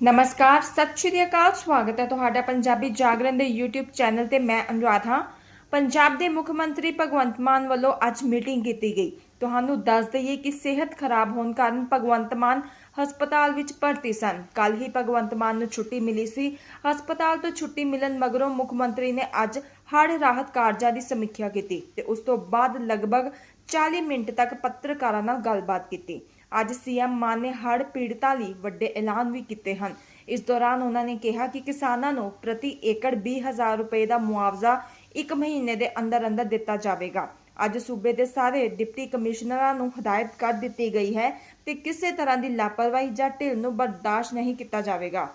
ਨਮਸਕਾਰ, ਸਤਿ ਸ਼੍ਰੀ ਅਕਾਲ, ਸਵਾਗਤ ਹੈ ਤੁਹਾਡਾ ਪੰਜਾਬੀ ਜਾਗਰਣ ਦੇ YouTube ਚੈਨਲ ਤੇ ਮੈਂ ਅਨੁਰਾਧ ਹਾਂ। ਪੰਜਾਬ ਦੇ ਮੁੱਖ ਮੰਤਰੀ ਭਗਵੰਤ ਮਾਨ ਵੱਲੋਂ ਅੱਜ ਮੀਟਿੰਗ ਕੀਤੀ ਗਈ। ਤੁਹਾਨੂੰ ਦੱਸ ਦਈਏ ਕਿ ਸਿਹਤ ਖਰਾਬ ਹੋਣ ਕਾਰਨ ਭਗਵੰਤ ਮਾਨ ਹਸਪਤਾਲ ਵਿੱਚ ਭਰਤੀ ਸਨ। ਕੱਲ ਹੀ ਭਗਵੰਤ ਮਾਨ ਨੂੰ ਛੁੱਟੀ ਮਿਲੀ ਸੀ। ਹਸਪਤਾਲ ਤੋਂ ਛੁੱਟੀ ਮਿਲਣ ਮਗਰੋਂ ਮੁੱਖ ਮੰਤਰੀ ਨੇ ਅੱਜ ਹੜ੍ਹ ਰਾਹਤ ਕਾਰਜਾਂ ਦੀ ਸਮੀਖਿਆ ਕੀਤੀ ਤੇ ਉਸ ਤੋਂ ਬਾਅਦ ਲਗਭਗ 40 ਮਿੰਟ ਤੱਕ ਪੱਤਰਕਾਰਾਂ ਨਾਲ ਗੱਲਬਾਤ ਕੀਤੀ। ਅੱਜ ਸੀਐਮ ਮਾਨ ਨੇ ਹੜ੍ਹ ਪੀੜਤਾਂ ਲਈ ਵੱਡੇ ਐਲਾਨ ਵੀ ਕੀਤੇ ਹਨ। ਇਸ ਦੌਰਾਨ ਉਹਨਾਂ ਨੇ ਕਿਹਾ ਕਿ ਕਿਸਾਨਾਂ ਨੂੰ ਪ੍ਰਤੀ ਏਕੜ 20000 ਰੁਪਏ ਦਾ ਮੁਆਵਜ਼ਾ ਇੱਕ ਮਹੀਨੇ ਦੇ ਅੰਦਰ ਅੰਦਰ ਦਿੱਤਾ ਜਾਵੇਗਾ। ਅੱਜ ਸੂਬੇ ਦੇ ਸਾਰੇ ਡਿਪਟੀ ਕਮਿਸ਼ਨਰਾਂ ਨੂੰ ਹਦਾਇਤ ਕਰ ਦਿੱਤੀ ਗਈ ਹੈ ਕਿ ਕਿਸੇ ਤਰ੍ਹਾਂ ਦੀ ਲਾਪਰਵਾਹੀ ਜਾਂ ਢਿੱਲ ਨੂੰ ਬਰਦਾਸ਼ਤ ਨਹੀਂ ਕੀਤਾ ਜਾਵੇਗਾ।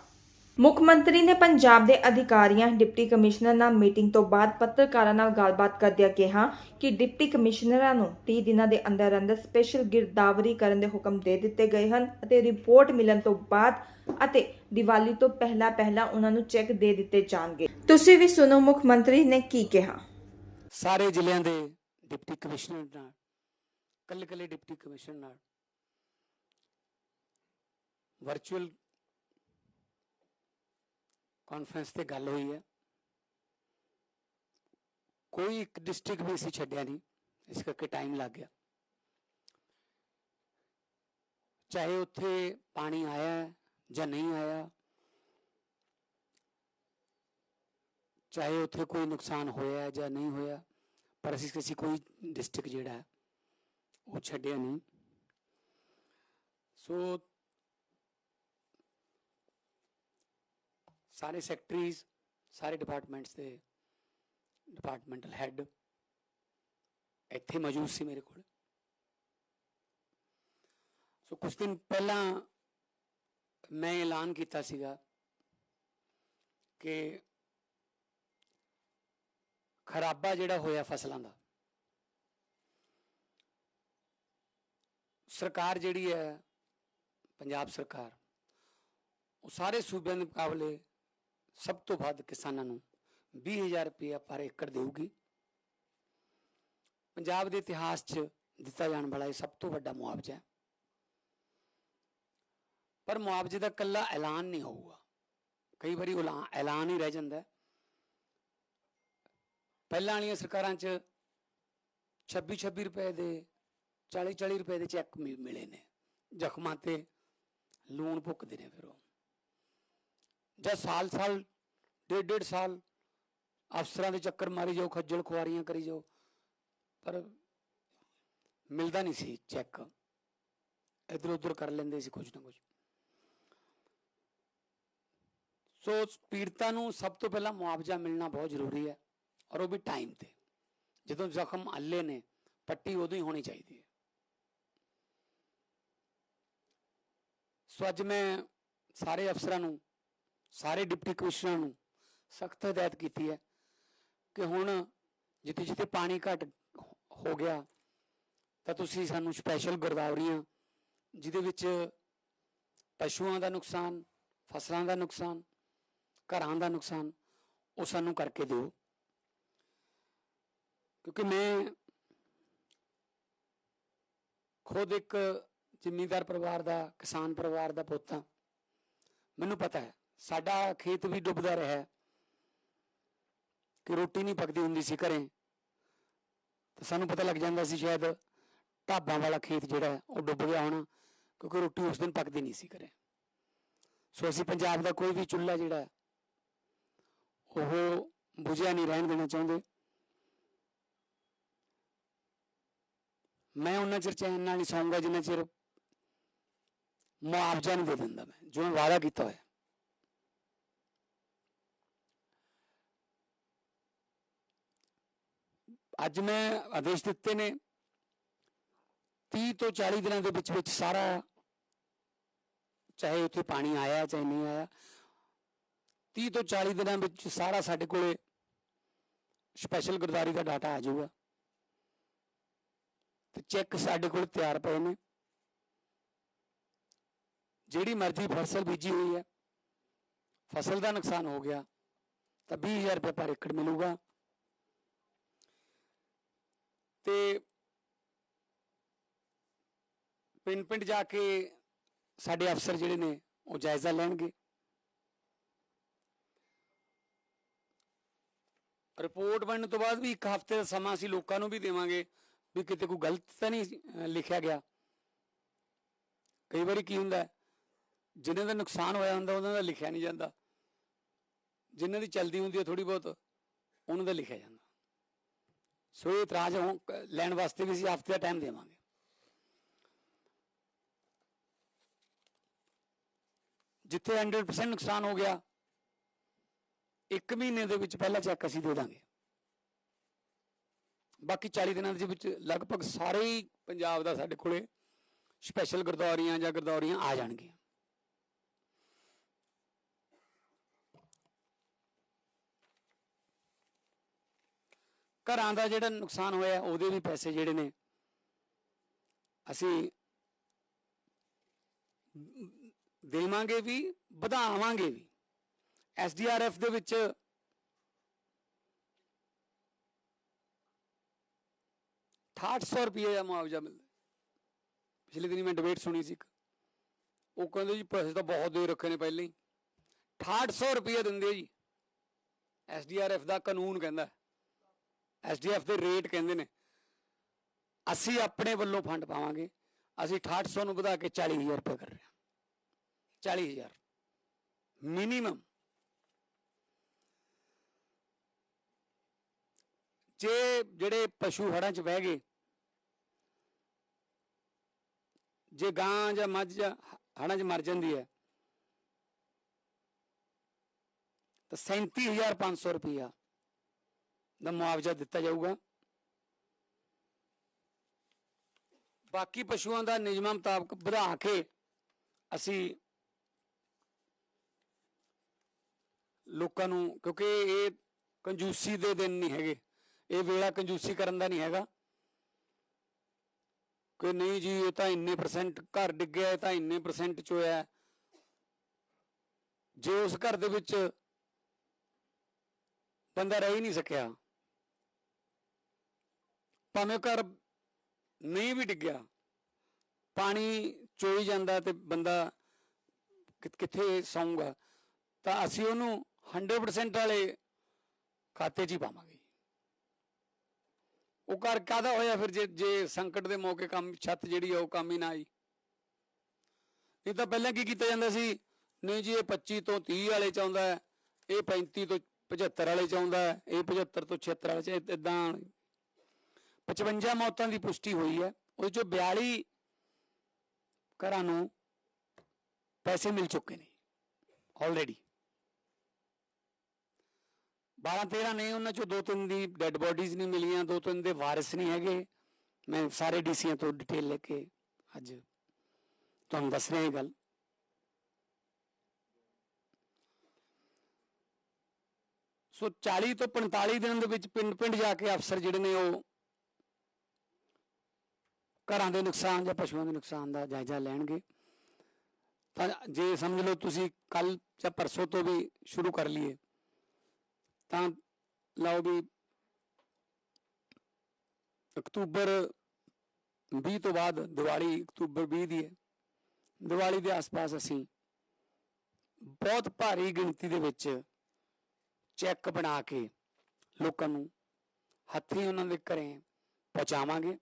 ਮੁੱਖ ਮੰਤਰੀ ਨੇ ਪੰਜਾਬ ਦੇ ਅਧਿਕਾਰੀਆਂ, ਡਿਪਟੀ ਕਮਿਸ਼ਨਰ ਨਾਲ ਮੀਟਿੰਗ ਤੋਂ ਬਾਅਦ ਪੱਤਰਕਾਰਾਂ ਨਾਲ ਗੱਲਬਾਤ ਕਰਦਿਆਂ ਕਿਹਾ ਕਿ ਡਿਪਟੀ ਕਮਿਸ਼ਨਰਾਂ ਨੂੰ 30 ਦਿਨਾਂ ਦੇ ਅੰਦਰ ਅੰਦਰ ਸਪੈਸ਼ਲ ਗਿਰਦਾਵਰੀ ਕਰਨ ਦੇ ਹੁਕਮ ਦੇ ਦਿੱਤੇ ਗਏ ਹਨ ਅਤੇ ਰਿਪੋਰਟ ਮਿਲਣ ਤੋਂ ਬਾਅਦ ਅਤੇ ਦੀਵਾਲੀ ਤੋਂ ਪਹਿਲਾਂ ਪਹਿਲਾਂ ਉਹਨਾਂ ਨੂੰ ਚੈੱਕ ਦੇ ਦਿੱਤੇ ਜਾਣਗੇ। ਤੁਸੀਂ ਵੀ ਸੁਣੋ, ਮੁੱਖ ਮੰਤਰੀ ਨੇ ਕੀ ਕਿਹਾ। ਸਾਰੇ ਜ਼ਿਲ੍ਹਿਆਂ ਦੇ ਡਿਪਟੀ ਕਮਿਸ਼ਨਰ ਨਾਲ, ਕੱਲੇ ਕੱਲੇ ਡਿਪਟੀ ਕਮਿਸ਼ਨਰ ਨਾਲ ਵਰਚੁਅਲ ਕਾਨਫਰੰਸ ਤੇ ਗੱਲ ਹੋਈ ਹੈ। ਕੋਈ ਇੱਕ ਡਿਸਟ੍ਰਿਕਟ ਵੀ ਅਸੀਂ ਛੱਡਿਆ ਨਹੀਂ, ਇਸ ਕਰਕੇ ਟਾਈਮ ਲੱਗ ਗਿਆ। ਚਾਹੇ ਉੱਥੇ ਪਾਣੀ ਆਇਆ ਜਾਂ ਨਹੀਂ ਆਇਆ, ਚਾਹੇ ਉੱਥੇ ਕੋਈ ਨੁਕਸਾਨ ਹੋਇਆ ਜਾਂ ਨਹੀਂ ਹੋਇਆ, ਪਰ ਅਸੀਂ ਕਿਸੇ ਕੋਈ ਡਿਸਟ੍ਰਿਕਟ ਜਿਹੜਾ ਉਹ ਛੱਡਿਆ ਨਹੀਂ। ਸੋ ਸਾਰੇ ਸੈਕਟਰੀਜ਼, ਸਾਰੇ ਡਿਪਾਰਟਮੈਂਟਸ ਦੇ ਡਿਪਾਰਟਮੈਂਟਲ ਹੈੱਡ ਇੱਥੇ ਮੌਜੂਦ ਸੀ ਮੇਰੇ ਕੋਲ। ਸੋ ਕੁਝ ਦਿਨ ਪਹਿਲਾਂ ਮੈਂ ਐਲਾਨ ਕੀਤਾ ਸੀਗਾ ਕਿ ਖਰਾਬਾ ਜਿਹੜਾ ਹੋਇਆ ਫਸਲਾਂ ਦਾ, ਸਰਕਾਰ ਜਿਹੜੀ ਹੈ, ਪੰਜਾਬ ਸਰਕਾਰ, ਉਹ ਸਾਰੇ ਸੂਬਿਆਂ ਦੇ ਮੁਕਾਬਲੇ ਸਭ ਤੋਂ ਵੱਧ ਕਿਸਾਨਾਂ ਨੂੰ 20000 ਰੁਪਏ ਪਰ ਏਕੜ ਦੇਊਗੀ। ਪੰਜਾਬ ਦੇ ਇਤਿਹਾਸ 'ਚ ਦਿੱਤਾ ਜਾਣ ਵਾਲਾ ਇਹ ਸਭ ਤੋਂ ਵੱਡਾ ਮੁਆਵਜ਼ਾ ਹੈ। ਪਰ ਮੁਆਵਜ਼ੇ ਦਾ ਕੱਲਾ ਐਲਾਨ ਨਹੀਂ ਹੋਊਗਾ। ਕਈ ਵਾਰੀ ਐਲਾਨ ਹੀ ਰਹਿ ਜਾਂਦਾ ਪਹਿਲਾਂ ਵਾਲੀਆਂ ਸਰਕਾਰਾਂ 'ਚ 26 26 ਰੁਪਏ ਦੇ 40 40 ਰੁਪਏ ਦੇ ਚੈੱਕ ਮਿਲੇ ਨੇ। ਜ਼ਖਮਾਂ ਤੇ ਲੂਣ ਭੁੱਕਦੇ ਨੇ ਫਿਰ ਉਹ। ਜਾਂ ਸਾਲ ਸਾਲ ਡੇਢ ਡੇਢ ਸਾਲ ਅਫਸਰਾਂ ਦੇ ਚੱਕਰ ਮਾਰੀ ਜਾਓ, ਖੱਜਲ ਖੁਆਰੀਆਂ ਕਰੀ ਜਾਓ, ਪਰ ਮਿਲਦਾ ਨਹੀਂ ਸੀ ਚੈੱਕ। ਇਧਰ ਉਧਰ ਕਰ ਲੈਂਦੇ ਸੀ ਕੁਝ ਨਾ ਕੁਝ ਸੋ ਪੀੜਤਾਂ ਨੂੰ ਸਭ ਤੋਂ ਪਹਿਲਾਂ ਮੁਆਵਜ਼ਾ ਮਿਲਣਾ ਬਹੁਤ ਜ਼ਰੂਰੀ ਹੈ, ਔਰ ਉਹ ਵੀ ਟਾਈਮ ਤੇ। ਜਦੋਂ ਜ਼ਖਮ ਅੱਲੇ ਨੇ, ਪੱਟੀ ਉਦੋਂ ਹੀ ਹੋਣੀ ਚਾਹੀਦੀ ਹੈ। ਸੋ ਅੱਜ ਮੈਂ ਸਾਰੇ ਅਫਸਰਾਂ ਨੂੰ, ਸਾਰੇ ਡਿਪਟੀ ਕਮਿਸ਼ਨਰਾਂ ਨੂੰ ਸਖਤ ਹਦਾਇਤ ਕੀਤੀ ਹੈ ਕਿ ਹੁਣ ਜਿੱਥੇ ਜਿੱਥੇ ਪਾਣੀ ਘਟ ਹੋ ਗਿਆ, ਤਾਂ ਤੁਸੀਂ ਸਾਨੂੰ ਸਪੈਸ਼ਲ ਗਰਦਾਵਰੀਆਂ ਜਿਹਦੇ ਵਿੱਚ ਪਸ਼ੂਆਂ ਦਾ ਨੁਕਸਾਨ, ਫਸਲਾਂ ਦਾ ਨੁਕਸਾਨ, ਘਰਾਂ ਦਾ ਨੁਕਸਾਨ, ਉਹ ਸਾਨੂੰ ਕਰਕੇ ਦਿਓ। ਕਿਉਂਕਿ ਮੈਂ ਖੁਦ ਇੱਕ ਜ਼ਿਮੀਂਦਾਰ ਪਰਿਵਾਰ ਦਾ, ਕਿਸਾਨ ਪਰਿਵਾਰ ਦਾ ਪੁੱਤ ਹਾਂ। ਮੈਨੂੰ ਪਤਾ ਹੈ, ਸਾਡਾ ਖੇਤ ਵੀ ਡੁੱਬਦਾ ਰਿਹਾ ਹੈ। ਕਿ ਰੋਟੀ ਨਹੀਂ ਪੱਕਦੀ ਹੁੰਦੀ ਸੀ ਘਰੇ। ਤੇ ਸਾਨੂੰ ਪਤਾ ਲੱਗ ਜਾਂਦਾ ਸੀ ਸ਼ਾਇਦ ਢਾਬਾਂ ਵਾਲਾ ਖੇਤ ਜਿਹੜਾ ਉਹ ਡੁੱਬ ਗਿਆ ਹੋਣਾ, ਕਿਉਂਕਿ ਰੋਟੀ ਉਸ ਦਿਨ ਪੱਕਦੀ ਨਹੀਂ ਸੀ ਘਰੇ। ਸੋ ਅਸੀਂ ਪੰਜਾਬ ਦਾ ਕੋਈ ਵੀ ਚੁੱਲ੍ਹਾ ਜਿਹੜਾ ਉਹ ਬੁਝਿਆ ਨਹੀਂ, ਰਹਿਣ ਦੇਣਾ ਚਾਹੁੰਦੇ। ਮੈਂ ਉਹਨਾਂ ਚਿਰ ਚੈਨ ਨਾਲ ਨਹੀਂ ਸੌਂਗਾ, ਜਿੰਨਾ ਚਿਰ ਮੁਆਵਜ਼ਾ ਨਹੀਂ ਦੇ ਦਿੰਦਾ ਮੈਂ, ਜੋ ਮੈਂ ਵਾਅਦਾ ਕੀਤਾ ਹੋਇਆ। ਅੱਜ ਮੈਂ ਆਦੇਸ਼ ਦਿੱਤੇ ਨੇ। 30 ਤੋਂ 40 ਦਿਨਾਂ ਦੇ ਵਿੱਚ ਵਿੱਚ ਸਾਰਾ, ਚਾਹੇ ਉੱਥੇ ਪਾਣੀ ਆਇਆ ਚਾਹੇ ਨਹੀਂ ਆਇਆ 30 ਤੋਂ 40 ਦਿਨਾਂ ਵਿੱਚ ਸਾਰਾ ਸਾਡੇ ਕੋਲੇ ਸਪੈਸ਼ਲ ਗੁਰਦਾਰੀ ਦਾ ਡਾਟਾ ਆ ਜਾਊਗਾ। ਤੇ ਚੈੱਕ ਸਾਡੇ ਕੋਲ ਤਿਆਰ ਪਏ ਨੇ। ਜਿਹੜੀ ਮਰਜ਼ੀ ਫਸਲ ਬੀਜੀ ਹੋਈ ਹੈ, ਫਸਲ ਦਾ ਨੁਕਸਾਨ ਹੋ ਗਿਆ, ਤਾਂ 20000 ਰੁਪਏ ਪਰ ਏਕੜ ਮਿਲੂਗਾ। ਤੇ ਪਿੰਡ ਪਿੰਡ ਜਾ ਕੇ ਸਾਡੇ ਅਫਸਰ ਜਿਹੜੇ ਨੇ, ਉਹ ਜਾਇਜ਼ਾ ਲੈਣਗੇ। ਰਿਪੋਰਟ ਬਣਨ ਤੋਂ ਬਾਅਦ ਵੀ ਇੱਕ ਹਫ਼ਤੇ ਦਾ ਸਮਾਂ ਅਸੀਂ ਲੋਕਾਂ ਨੂੰ ਵੀ ਦੇਵਾਂਗੇ ਵੀ ਕਿਤੇ ਕੋਈ ਗਲਤ ਤਾਂ ਨਹੀਂ ਲਿਖਿਆ ਗਿਆ। ਕਈ ਵਾਰੀ ਕੀ ਹੁੰਦਾ ਜਿਨ੍ਹਾਂ ਦਾ ਨੁਕਸਾਨ ਹੋਇਆ ਹੁੰਦਾ, ਉਹਨਾਂ ਦਾ ਲਿਖਿਆ ਨਹੀਂ ਜਾਂਦਾ। ਜਿਨ੍ਹਾਂ ਦੀ ਚਲਦੀ ਹੁੰਦੀ ਹੈ ਥੋੜੀ ਬਹੁਤ, ਉਹਨਾਂ ਦਾ ਲਿਖਿਆ ਜਾਂਦਾ। ਸੋ ਇਹ ਇਤਰਾਜ਼ ਹੋ- ਕ- ਲੈਣ ਵਾਸਤੇ ਵੀ ਅਸੀਂ ਹਫ਼ਤੇ ਦਾ ਟਾਈਮ ਦੇਵਾਂਗੇ। ਜਿੱਥੇ 100% ਨੁਕਸਾਨ ਹੋ ਗਿਆ, ਇੱਕ ਮਹੀਨੇ ਦੇ ਵਿੱਚ ਪਹਿਲਾ ਚੈੱਕ ਅਸੀਂ ਦੇ ਦਾਂਗੇ। ਬਾਕੀ 40 ਦਿਨਾਂ ਦੇ ਵਿੱਚ ਲਗਭਗ ਸਾਰੇ ਹੀ ਪੰਜਾਬ ਦਾ ਸਾਡੇ ਕੋਲੇ ਸਪੈਸ਼ਲ ਗਰਦੌਰੀਆਂ ਜਾਂ ਗਰਦੌਰੀਆਂ ਆ ਜਾਣਗੀਆਂ। ਘਰਾਂ ਦਾ ਜਿਹੜਾ ਨੁਕਸਾਨ ਹੋਇਆ, ਉਹਦੇ ਵੀ ਪੈਸੇ ਜਿਹੜੇ ਨੇ, ਅਸੀਂ ਦੇਵਾਂਗੇ ਵੀ, ਵਧਾਵਾਂਗੇ ਵੀ। ਐਸਡੀਆਰਐਫ ਦੇ ਵਿੱਚ ਸੌ ਰੁਪਏ ਦਾ ਮੁਆਵਜ਼ਾ ਮਿਲਦਾ। ਪਿਛਲੇ ਦਿਨੀ ਮੈਂ ਡਿਬੇਟ ਸੁਣੀ ਸੀ ਇੱਕ। ਉਹ ਕਹਿੰਦੇ ਜੀ ਪੈਸੇ ਤਾਂ ਬਹੁਤ ਦੇ ਰੱਖੇ ਨੇ ਪਹਿਲਾਂ ਹੀ। 6800 ਰੁਪਏ ਦਿੰਦੇ ਆ ਜੀ ਐਸਡੀਆਰਐਫ ਦਾ ਕਾਨੂੰਨ ਕਹਿੰਦਾ। ਐਸਡੀਐਫ ਦੇ ਰੇਟ ਕਹਿੰਦੇ ਨੇ, ਅਸੀਂ ਆਪਣੇ ਵੱਲੋਂ ਫੰਡ ਪਾਵਾਂਗੇ, ਅਸੀਂ 6800 ਨੂੰ ਵਧਾ ਕੇ 40000 ਰੁਪਏ ਕਰ ਰਹੇ ਹਾਂ। 40000 ਮਿਨੀਮਮ ਜੇ ਜਿਹੜੇ ਪਸ਼ੂ ਹੜਾਂ 'ਚ ਬਹਿ ਗਏ, ਜੇ ਗਾਂ ਜਾਂ ਮੱਝ ਜਾਂ ਹੜਾਂ 'ਚ ਮਰ ਜਾਂਦੀ ਹੈ, ਤਾਂ 37500 ਰੁਪਇਆ ਦਾ ਮੁਆਵਜ਼ਾ ਦਿੱਤਾ ਜਾਊਗਾ। ਬਾਕੀ ਪਸ਼ੂਆਂ ਦਾ ਨਿਯਮਾਂ ਮੁਤਾਬਕ ਵਧਾ ਕੇ ਅਸੀਂ ਲੋਕਾਂ ਨੂੰ, ਕਿਉਂਕਿ ਇਹ ਕੰਜੂਸੀ ਦੇ ਦਿਨ ਨਹੀਂ ਹੈਗੇ। ਇਹ ਵੇਲਾ ਕੰਜੂਸੀ ਕਰਨ ਦਾ ਨਹੀਂ ਹੈਗਾ। ਕਿ ਨਹੀਂ ਜੀ, ਇਹ ਤਾਂ ਇੰਨੇ ਪਰਸੈਂਟ ਘਰ ਡਿੱਗਿਆ ਤਾਂ ਇੰਨੇ ਪਰਸੈਂਟ ਚ ਹੋਇਆ ਜੇ ਉਸ ਘਰ ਦੇ ਵਿੱਚ ਬੰਦਾ ਰਹਿ ਹੀ ਨਹੀਂ ਸਕਿਆ ਭਾਵੇਂ ਘਰ ਨਹੀਂ ਵੀ ਡਿੱਗਿਆ, ਪਾਣੀ ਚੋਈ ਜਾਂਦਾ ਤੇ ਬੰਦਾ ਕਿੱਥੇ ਸੌਂਗਾ ਤਾਂ ਅਸੀਂ ਉਹਨੂੰ 100% ਵਾਲੇ ਖਾਤੇ 'ਚ ਹੀ ਪਾਵਾਂਗੇ। ਉਹ ਘਰ ਕਾਦਾ ਹੋਇਆ ਫਿਰ ਜੇ ਜੇ ਸੰਕਟ ਦੇ ਮੌਕੇ ਕੰਮ, ਛੱਤ ਜਿਹੜੀ ਆ ਉਹ ਕੰਮ ਹੀ ਨਾ ਆਈ? ਇਹ ਤਾਂ ਪਹਿਲਾਂ ਕੀ ਕੀਤਾ ਜਾਂਦਾ ਸੀ? ਨਹੀਂ ਜੀ, ਇਹ 25 ਤੋਂ 30 ਵਾਲੇ ਚ ਆਉਂਦਾ ਇਹ 35 ਤੋਂ 75 ਵਾਲੇ ਚ ਆਉਂਦਾ ਹੈ ਇਹ 75 ਤੋਂ 76 ਵਾਲੇ ਚ ਇਦਾਂ 55 ਮੌਤਾਂ ਦੀ ਪੁਸ਼ਟੀ ਹੋਈ ਹੈ। ਉਹ ਚੋਂ 42 ਘਰਾਂ ਨੂੰ ਪੈਸੇ ਮਿਲ ਚੁੱਕੇ ਨੇ। ਆਲਰੇਡੀ 12 13 ਨੇ, ਉਹਨਾਂ ਚੋਂ ਦੋ ਤਿੰਨ ਦੀ ਡੈੱਡ ਬੋਡੀਜ਼ ਨਹੀਂ ਮਿਲੀਆਂ, ਦੋ ਤਿੰਨ ਦੇ ਵਾਰਿਸ ਨਹੀਂ ਹੈਗੇ। ਮੈਂ ਸਾਰੇ ਡੀਸੀਆਂ ਤੋਂ ਡਿਟੇਲ ਲੈ ਕੇ ਅੱਜ ਤੁਹਾਨੂੰ ਦੱਸ ਰਿਹਾ ਇਹ ਗੱਲ। ਸੋ 40 ਤੋਂ 45 ਦਿਨ ਦੇ ਵਿੱਚ ਪਿੰਡ ਪਿੰਡ ਜਾ ਕੇ ਅਫਸਰ ਜਿਹੜੇ ਨੇ ਉਹ ਘਰਾਂ ਦੇ ਨੁਕਸਾਨ ਜਾਂ ਪਸ਼ੂਆਂ ਦੇ ਨੁਕਸਾਨ ਦਾ ਜਾਇਜ਼ਾ ਲੈਣਗੇ। ਤਾਂ ਜੇ ਸਮਝ ਲਓ ਤੁਸੀਂ ਕੱਲ ਜਾਂ ਪਰਸੋਂ ਤੋਂ ਵੀ ਸ਼ੁਰੂ ਕਰ ਲਈਏ, ਤਾਂ ਲਓ ਵੀ ਅਕਤੂਬਰ 20 ਤੋਂ ਬਾਅਦ ਦੀਵਾਲੀ ਅਕਤੂਬਰ 20 ਦੀ ਹੈ। ਦੀਵਾਲੀ ਦੇ ਆਸ-ਪਾਸ ਅਸੀਂ ਬਹੁਤ ਭਾਰੀ ਗਿਣਤੀ ਦੇ ਵਿੱਚ ਚੈੱਕ ਬਣਾ ਕੇ ਲੋਕਾਂ ਨੂੰ ਹੱਥੀਂ ਉਹਨਾਂ ਦੇ ਘਰੇ ਪਹੁੰਚਾਵਾਂਗੇ।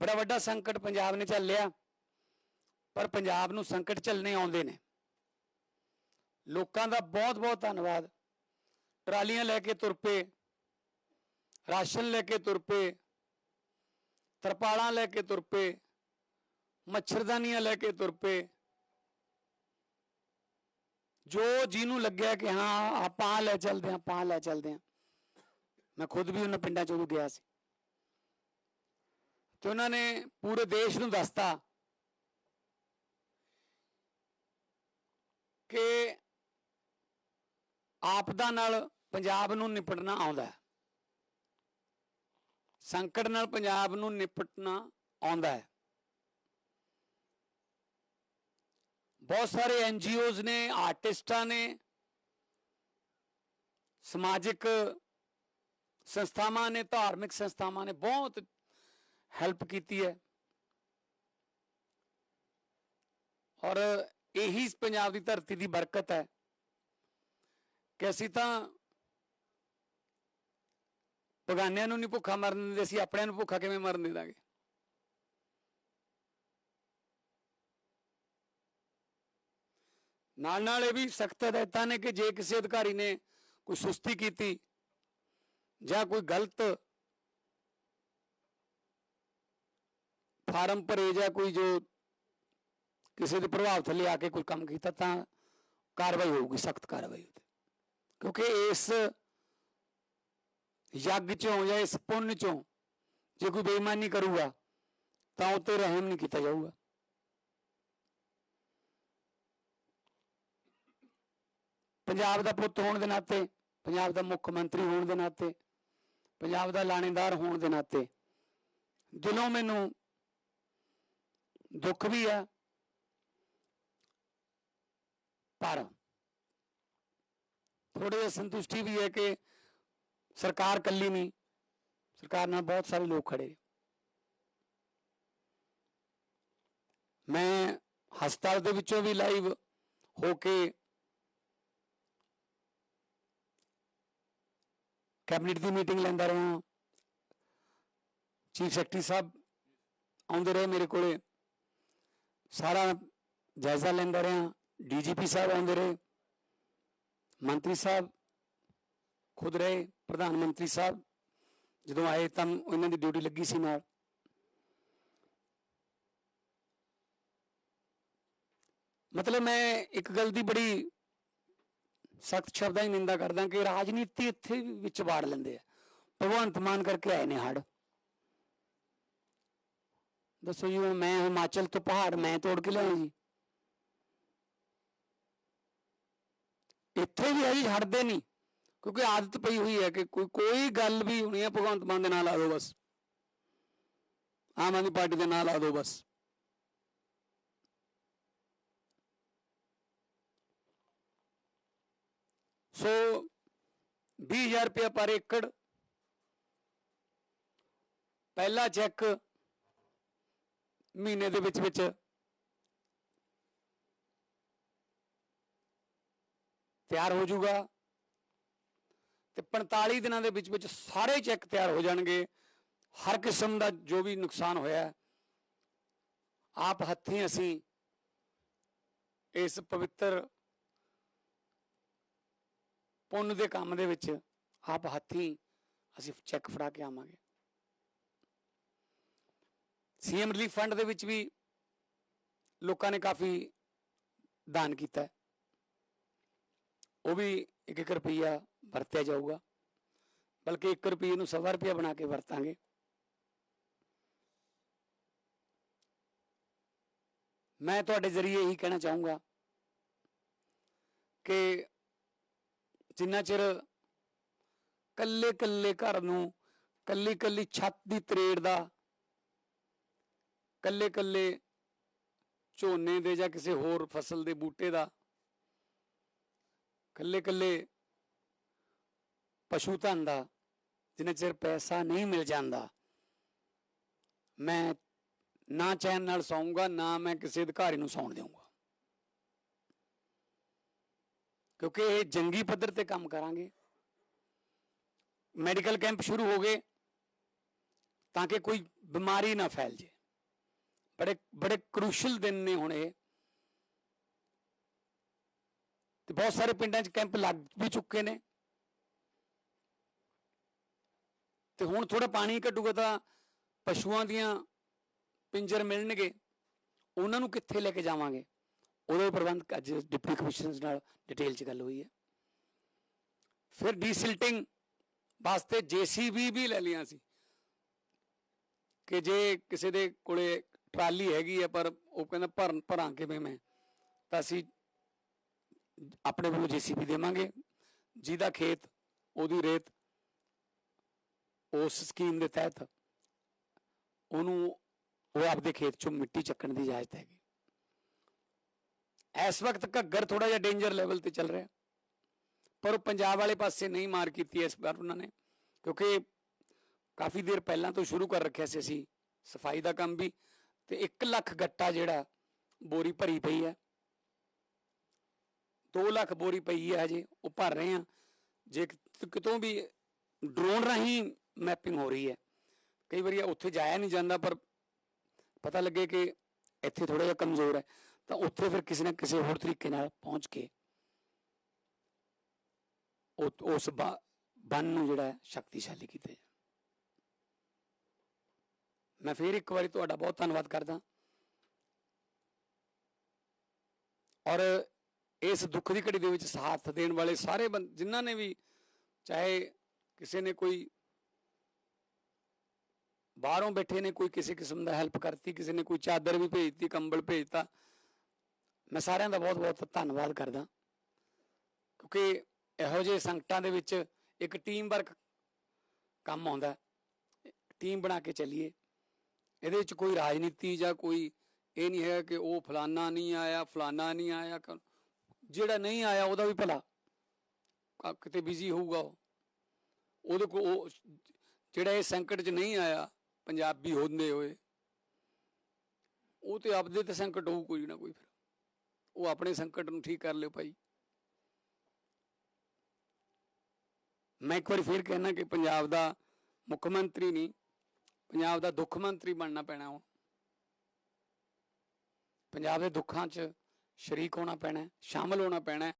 ਬੜਾ ਵੱਡਾ ਸੰਕਟ ਪੰਜਾਬ ਨੇ ਝੱਲਿਆ, ਪਰ ਪੰਜਾਬ ਨੂੰ ਸੰਕਟ ਝੱਲਣੇ ਆਉਂਦੇ ਨੇ। ਲੋਕਾਂ ਦਾ ਬਹੁਤ ਬਹੁਤ ਧੰਨਵਾਦ। ਟਰਾਲੀਆਂ ਲੈ ਕੇ ਤੁਰ ਪਏ, ਰਾਸ਼ਨ ਲੈ ਕੇ ਤੁਰ ਪਏ, ਤਰਪਾਲਾਂ ਲੈ ਕੇ ਤੁਰ ਪਏ, ਮੱਛਰਦਾਨੀਆਂ ਲੈ ਕੇ ਤੁਰ ਪਏ। ਜੋ ਜਿਹਨੂੰ ਲੱਗਿਆ ਕਿ ਹਾਂ, ਆਪਾਂ ਲੈ ਚੱਲਦੇ ਹਾਂ, ਆਪਾਂ ਲੈ ਚੱਲਦੇ ਹਾਂ। ਮੈਂ ਖੁਦ ਵੀ ਉਹਨਾਂ ਪਿੰਡਾਂ ਚੋਂ ਗਿਆ ਸੀ। ਤੇ ਉਹਨਾਂ ਨੇ ਪੂਰੇ ਦੇਸ਼ ਨੂੰ ਦੱਸਤਾ ਕਿ ਆਪਦਾ ਨਾਲ ਪੰਜਾਬ ਨੂੰ ਨਿਪਟਣਾ ਆਉਂਦਾ ਹੈ। ਸੰਕਟ ਨਾਲ ਪੰਜਾਬ ਨੂੰ ਨਿਪਟਣਾ ਆਉਂਦਾ ਹੈ। ਬਹੁਤ ਸਾਰੇ ਐਨ ਐਨਜੀਓਜ਼ ਨੇ, ਆਰਟਿਸਟਾਂ ਨੇ, ਸਮਾਜਿਕ ਸੰਸਥਾਵਾਂ ਨੇ, ਧਾਰਮਿਕ ਸੰਸਥਾਵਾਂ ਨੇ ਬਹੁਤ ਹੈਲਪ ਕੀਤੀ ਹੈ। ਔਰ ਇਹੀ ਪੰਜਾਬ ਦੀ ਧਰਤੀ ਦੀ ਬਰਕਤ ਹੈ ਕਿ ਅਸੀਂ ਤਾਂ ਪਗਾਨਿਆਂ ਨੂੰ ਨਹੀਂ ਭੁੱਖਾ ਮਰਨ ਦਿੰਦੇ, ਅਸੀਂ ਆਪਣਿਆਂ ਨੂੰ ਭੁੱਖਾ ਕਿਵੇਂ ਮਰਨ ਦੇ ਦਾਂਗੇ ਨਾਲ ਨਾਲ ਇਹ ਵੀ ਸਖਤ ਹਦਾਇਤਾਂ ਨੇ ਕਿ ਜੇ ਕਿਸੇ ਅਧਿਕਾਰੀ ਨੇ ਕੋਈ ਸੁਸਤੀ ਕੀਤੀ ਜਾਂ ਕੋਈ ਗਲਤ ਫਾਰਮ ਭਰੇ ਜਾਂ ਕੋਈ ਜੋ ਕਿਸੇ ਦੇ ਪ੍ਰਭਾਵ ਥੱਲੇ ਆ ਕੇ ਕੋਈ ਕੰਮ ਕੀਤਾ ਤਾਂ ਕਾਰਵਾਈ ਹੋਊਗੀ, ਸਖਤ ਕਾਰਵਾਈ ਉਹਤੇ ਕਿਉਂਕਿ ਇਸ ਯੱਗ ਚੋਂ ਜਾਂ ਇਸ ਪੁੰਨ ਚੋਂ ਜੇ ਕੋਈ ਬੇਈਮਾਨੀ ਕਰੂਗਾ, ਤਾਂ ਉਹ ਰਹਿਮ ਨਹੀਂ ਕੀਤਾ ਜਾਊਗਾ। ਪੰਜਾਬ ਦਾ ਪੁੱਤ ਹੋਣ ਦੇ ਨਾਤੇ, ਪੰਜਾਬ ਦਾ ਮੁੱਖ ਮੰਤਰੀ ਹੋਣ ਦੇ ਨਾਤੇ, ਪੰਜਾਬ ਦਾ ਲਾਣੇਦਾਰ ਹੋਣ ਦੇ ਨਾਤੇ, ਦਿਲੋਂ ਮੈਨੂੰ ਦੁੱਖ ਵੀ ਆ ਪਰ ਥੋੜੀ ਜਿਹੀ ਸੰਤੁਸ਼ਟੀ ਵੀ ਹੈ ਕਿ ਸਰਕਾਰ ਕੱਲੀ ਨਹੀਂ ਸਰਕਾਰ ਨਾਲ ਬਹੁਤ ਸਾਰੇ ਲੋਕ ਖੜੇ ਨੇ। ਮੈਂ ਹਸਪਤਾਲ ਦੇ ਵਿੱਚੋਂ ਵੀ ਲਾਈਵ ਹੋ ਕੇ ਕੈਬਨਿਟ ਦੀ ਮੀਟਿੰਗ ਲੈਂਦਾ ਰਿਹਾ ਚੀਫ ਸੈਕਟਰੀ ਸਾਹਿਬ ਆਉਂਦੇ ਰਹੇ ਮੇਰੇ ਕੋਲੇ ਸਾਰਾ ਜਾਇਜ਼ਾ ਲੈਂਦਾ ਰਿਹਾ। ਡੀਜੀਪੀ ਸਾਹਿਬ ਆਉਂਦੇ ਰਹੇ। ਮੰਤਰੀ ਸਾਹਿਬ ਖੁਦ ਰਹੇ। ਪ੍ਰਧਾਨ ਮੰਤਰੀ ਸਾਹਿਬ ਜਦੋਂ ਆਏ ਤਾਂ ਉਹਨਾਂ ਦੀ ਡਿਊਟੀ ਲੱਗੀ ਸੀ ਨਾਲ। ਮਤਲਬ ਮੈਂ ਇੱਕ ਗੱਲ ਦੀ ਬੜੀ ਸਖਤ ਸ਼ਬਦਾਂ ਦੀ ਨਿੰਦਾ ਕਰਦਾ ਕਿ ਰਾਜਨੀਤੀ ਇੱਥੇ ਵਿੱਚ ਵਾੜ ਲੈਂਦੇ ਆ। ਭਗਵੰਤ ਮਾਨ ਕਰਕੇ ਆਏ ਨੇ ਹੜ ਦੱਸੋ ਜੀ, ਹੁਣ ਮੈਂ ਹਿਮਾਚਲ ਤੋਂ ਪਹਾੜ ਮੈਂ ਤੋੜ ਕੇ ਲਿਆਇਆ ਜੀ। ਇੱਥੇ ਵੀ ਹੈ ਜੀ, ਹਟਦੇ ਨਹੀਂ। ਕਿਉਂਕਿ ਆਦਤ ਪਈ ਹੋਈ ਹੈ ਕਿ ਕੋਈ ਕੋਈ ਗੱਲ ਵੀ ਹੋਣੀ ਹੈ, ਭਗਵੰਤ ਮਾਨ ਦੇ ਨਾਲ ਆ ਦੋ ਬਸ। ਆਮ ਆਦਮੀ ਪਾਰਟੀ ਦੇ ਨਾਲ ਆ ਦੋ ਬਸ। ਸੋ 20000 ਰੁਪਏ ਪਰ ਏਕੜ। ਪਹਿਲਾ ਚੈੱਕ ਮਹੀਨੇ ਦੇ ਵਿੱਚ ਵਿੱਚ। ਤਿਆਰ ਹੋ ਜਾਊਗਾ। ਤੇ 45 ਦਿਨਾਂ ਦੇ ਵਿੱਚ ਵਿੱਚ ਸਾਰੇ ਚੈੱਕ ਤਿਆਰ ਹੋ ਜਾਣਗੇ। ਹਰ ਕਿਸਮ ਦਾ ਜੋ ਵੀ ਨੁਕਸਾਨ ਹੋਇਆ ਆਪ ਹੱਥੀਂ ਅਸੀਂ ਇਸ ਪਵਿੱਤਰ ਪੁੰਨ ਦੇ ਕੰਮ ਦੇ ਵਿੱਚ ਆਪ ਹੱਥੀਂ ਅਸੀਂ ਚੈੱਕ ਫੜਾ ਕੇ ਆਵਾਂਗੇ। ਸੀਐਮ ਰਿਲੀਫ ਫੰਡ ਦੇ ਵਿੱਚ ਵੀ ਲੋਕਾਂ ਨੇ ਕਾਫੀ ਦਾਨ ਕੀਤਾ ਉਹ ਵੀ ਇੱਕ ਇੱਕ ਰੁਪਈਆ ਵਰਤਿਆ ਜਾਊਗਾ, ਬਲਕਿ 1 ਰੁਪਈਏ ਨੂੰ ਸਵਾ ਰੁਪਈਆ ਬਣਾ ਕੇ ਵਰਤਾਂਗੇ। ਮੈਂ ਤੁਹਾਡੇ ਜ਼ਰੀਏ ਇਹੀ ਕਹਿਣਾ ਚਾਹੂੰਗਾ ਕਿ ਜਿੰਨਾ ਚਿਰ ਕੱਲੇ ਕੱਲੇ ਘਰ ਨੂੰ ਕੱਲੀ ਕੱਲੀ ਛੱਤ ਦੀ ਤਰੇੜ ਦਾ ਕੱਲੇ ਕੱਲੇ ਝੋਨੇ ਦੇ ਜਾਂ ਕਿਸੇ ਹੋਰ ਫਸਲ ਦੇ ਬੂਟੇ ਦਾ ਕੱਲੇ ਕੱਲੇ ਪਸ਼ੂ ਧਨ ਦਾ ਜਿੰਨਾ ਚਿਰ ਪੈਸਾ ਨਹੀਂ ਮਿਲ ਜਾਂਦਾ, ਮੈਂ ਨਾ ਚੈਨ ਨਾਲ ਸੌਂਗਾ ਨਾ ਮੈਂ ਕਿਸੇ ਅਧਿਕਾਰੀ ਨੂੰ ਸੌਣ ਦੇਵਾਂਗਾ ਕਿਉਂਕਿ ਇਹ ਜੰਗੀ ਪੱਧਰ ਤੇ ਕੰਮ ਕਰਾਂਗੇ। ਮੈਡੀਕਲ ਕੈਂਪ ਸ਼ੁਰੂ ਹੋ ਗਏ ਤਾਂ ਕਿ ਕੋਈ ਬਿਮਾਰੀ ਨਾ ਫੈਲ ਜੇ। ਬੜੇ ਬੜੇ ਕਰੂਸ਼ਲ ਦਿਨ ਨੇ ਹੁਣ ਇਹ। ਤੇ ਬਹੁਤ ਸਾਰੇ ਪਿੰਡਾਂ 'ਚ ਕੈਂਪ ਲੱਗ ਵੀ ਚੁੱਕੇ ਨੇ। ਤੇ ਹੁਣ ਥੋੜਾ ਪਾਣੀ ਘਟੂਗਾ ਤਾਂ ਪਸ਼ੂਆਂ ਦੀਆਂ ਪਿੰਜਰ ਮਿਲਣਗੇ। ਉਹਨਾਂ ਨੂੰ ਕਿੱਥੇ ਲੈ ਕੇ ਜਾਵਾਂਗੇ? ਉਹਦਾ ਪ੍ਰਬੰਧ ਅੱਜ ਡਿਪਟੀ ਕਮਿਸ਼ਨਰ ਨਾਲ ਡਿਟੇਲ 'ਚ ਗੱਲ ਹੋਈ ਹੈ। ਫਿਰ ਡੀਸਿਲਟਿੰਗ ਵਾਸਤੇ ਜੀਸੀਬੀ ਵੀ ਲੈ ਲਿਆ ਸੀ। ਕਿ ਜੇ ਕਿਸੇ ਦੇ ਕੋਲੇ ਟਰਾਲੀ ਹੈਗੀ ਹੈ ਪਰ ਉਹ ਕਹਿੰਦਾ ਭਰਨ, ਭਰਾਂ ਕਿਵੇਂ ਮੈਂ? ਤਾਂ ਅਸੀਂ ਆਪਣੇ ਵੱਲੋਂ ਜੀਸੀਬੀ ਦੇਵਾਂਗੇ। ਜਿਹਦਾ ਖੇਤ, ਉਹਦੀ ਰੇਤ, ਉਸ ਸਕੀਮ ਦੇ ਤਹਿਤ ਉਹਨੂੰ ਉਹ ਆਪਦੇ ਖੇਤ ਚੋਂ ਮਿੱਟੀ ਚੱਕਣ ਦੀ ਇਜਾਜ਼ਤ ਹੈਗੀ। ਇਸ ਵਕਤ ਘੱਗਰ ਥੋੜਾ ਜਿਹਾ ਡੇਂਜਰ ਲੈਵਲ ਤੇ ਚੱਲ ਰਿਹਾ। ਪਰ ਉਹ ਪੰਜਾਬ ਵਾਲੇ ਪਾਸੇ ਨਹੀਂ ਮਾਰ ਕੀਤੀ ਇਸ ਵਾਰ ਉਹਨਾਂ ਨੇ, ਕਿਉਂਕਿ ਕਾਫੀ ਦੇਰ ਪਹਿਲਾਂ ਤੋਂ ਸ਼ੁਰੂ ਕਰ ਰੱਖਿਆ ਸੀ ਅਸੀਂ। ਸਫ਼ਾਈ ਦਾ ਕੰਮ ਵੀ ਤੇ 1 ਲੱਖ ਗੱਟਾ ਜਿਹੜਾ ਬੋਰੀ ਭਰੀ ਪਈ ਹੈ। 2 ਲੱਖ ਬੋਰੀ ਪਈ ਹੈ ਹਜੇ, ਉਹ ਭਰ ਰਹੇ ਆ ਜੇ ਕਿਤੋਂ ਵੀ ਡਰੋਨ ਰਾਹੀਂ ਮੈਪਿੰਗ ਹੋ ਰਹੀ ਹੈ। ਕਈ ਵਾਰੀ ਉੱਥੇ ਜਾਇਆ ਨਹੀਂ ਜਾਂਦਾ, ਪਰ ਪਤਾ ਲੱਗੇ ਕਿ ਇੱਥੇ ਥੋੜਾ ਜਿਹਾ ਕਮਜ਼ੋਰ ਹੈ। ਤਾਂ ਉੱਥੇ ਫਿਰ ਕਿਸੇ ਨਾ ਕਿਸੇ ਹੋਰ ਤਰੀਕੇ ਨਾਲ ਪਹੁੰਚ ਕੇ ਉਸ ਬੰਨ ਨੂੰ ਜਿਹੜਾ ਸ਼ਕਤੀਸ਼ਾਲੀ ਕੀਤਾ ਜਾਏ ਮੈਂ ਫਿਰ ਇੱਕ ਵਾਰੀ ਤੁਹਾਡਾ ਬਹੁਤ ਧੰਨਵਾਦ ਕਰਦਾ। ਔਰ ਇਸ ਦੁੱਖ ਦੀ ਘੜੀ ਦੇ ਵਿੱਚ ਸਾਥ ਦੇਣ ਵਾਲੇ ਸਾਰੇ ਬੰ- ਜਿਨ੍ਹਾਂ ਨੇ ਵੀ ਚਾਹੇ ਕਿਸੇ ਨੇ ਕੋਈ ਬਾਹਰੋਂ ਬੈਠੇ ਨੇ, ਕੋਈ ਕਿਸੇ ਕਿਸਮ ਦਾ ਹੈਲਪ ਕਰਤੀ, ਕਿਸੇ ਨੇ ਕੋਈ ਚਾਦਰ ਵੀ ਭੇਜਤੀ, ਕੰਬਲ ਭੇਜਤਾ, ਮੈਂ ਸਾਰਿਆਂ ਦਾ ਬਹੁਤ ਬਹੁਤ ਧੰਨਵਾਦ ਕਰਦਾ। ਕਿਉਂਕਿ ਇਹੋ ਜਿਹੇ ਸੰਕਟਾਂ ਦੇ ਵਿੱਚ ਇੱਕ ਟੀਮ ਵਰਕ ਕੰਮ ਆਉਂਦਾ ਟੀਮ ਬਣਾ ਕੇ ਚੱਲੀਏ। ਇਹਦੇ ਵਿੱਚ ਕੋਈ ਰਾਜਨੀਤੀ ਜਾਂ ਕੋਈ ਇਹ ਨਹੀਂ ਹੈ ਕਿ ਉਹ ਫਲਾਨਾ ਨਹੀਂ ਆਇਆ, ਫਲਾਨਾ ਨਹੀਂ ਆਇਆ ਜਿਹੜਾ ਨਹੀਂ ਆਇਆ ਉਹਦਾ ਵੀ ਭਲਾ। ਕਿਤੇ ਬਿਜ਼ੀ ਹੋਊਗਾ ਉਹ। ਉਹਦੇ ਕੋ ਉਹ ਜਿਹੜਾ ਇਹ ਸੰਕਟ 'ਚ ਨਹੀਂ ਆਇਆ, ਪੰਜਾਬੀ ਹੁੰਦੇ ਹੋਏ, ਉਹ ਤੇ ਆਪਦੇ ਤੇ ਸੰਕਟ ਹੋਊ ਕੋਈ ਨਾ ਕੋਈ ਫਿਰ। ਉਹ ਆਪਣੇ ਸੰਕਟ ਨੂੰ ਠੀਕ ਕਰ ਲਿਓ ਭਾਈ। ਮੈਂ ਇੱਕ ਵਾਰੀ ਫੇਰ ਕਹਿਣਾ ਕਿ ਪੰਜਾਬ ਦਾ ਮੁੱਖ ਮੰਤਰੀ ਨਹੀਂ ਪੰਜਾਬ ਦਾ ਦੁੱਖ ਮੰਤਰੀ ਬਣਨਾ ਪੈਣਾ ਹੁਣ ਪੰਜਾਬ ਦੇ ਦੁੱਖਾਂ 'ਚ ਸ਼ਰੀਕ ਹੋਣਾ ਪੈਣਾ ਹੈ, ਸ਼ਾਮਲ ਹੋਣਾ ਪੈਣਾ।